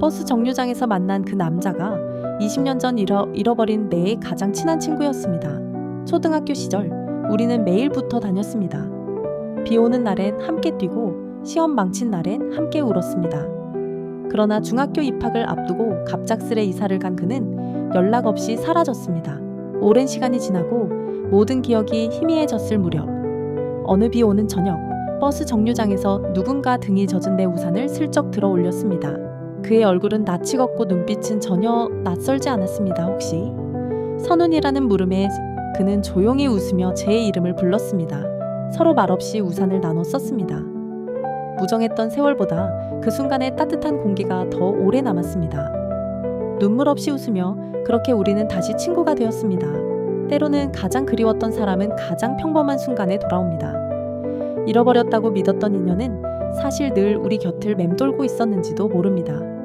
버스 정류장에서 만난 그 남자가 20년 전 잃어, 잃어버린 내의 가장 친한 친구였습니다. 초등학교 시절 우리는 매일 붙어 다녔습니다. 비 오는 날엔 함께 뛰고 시험 망친 날엔 함께 울었습니다. 그러나 중학교 입학을 앞두고 갑작스레 이사를 간 그는 연락 없이 사라졌습니다. 오랜 시간이 지나고 모든 기억이 희미해졌을 무렵 어느 비 오는 저녁 버스 정류장에서 누군가 등이 젖은 내 우산을 슬쩍 들어 올렸습니다. 그의 얼굴은 낯이 걷고 눈빛은 전혀 낯설지 않았습니다. 혹시 선운이라는 물음에 그는 조용히 웃으며 제 이름을 불렀습니다. 서로 말없이 우산을 나눠 썼습니다. 무정했던 세월보다 그 순간의 따뜻한 공기가 더 오래 남았습니다. 눈물 없이 웃으며 그렇게 우리는 다시 친구가 되었습니다. 때로는 가장 그리웠던 사람은 가장 평범한 순간에 돌아옵니다. 잃어버렸다고 믿었던 인연은 사실 늘 우리 곁을 맴돌고 있었는지도 모릅니다.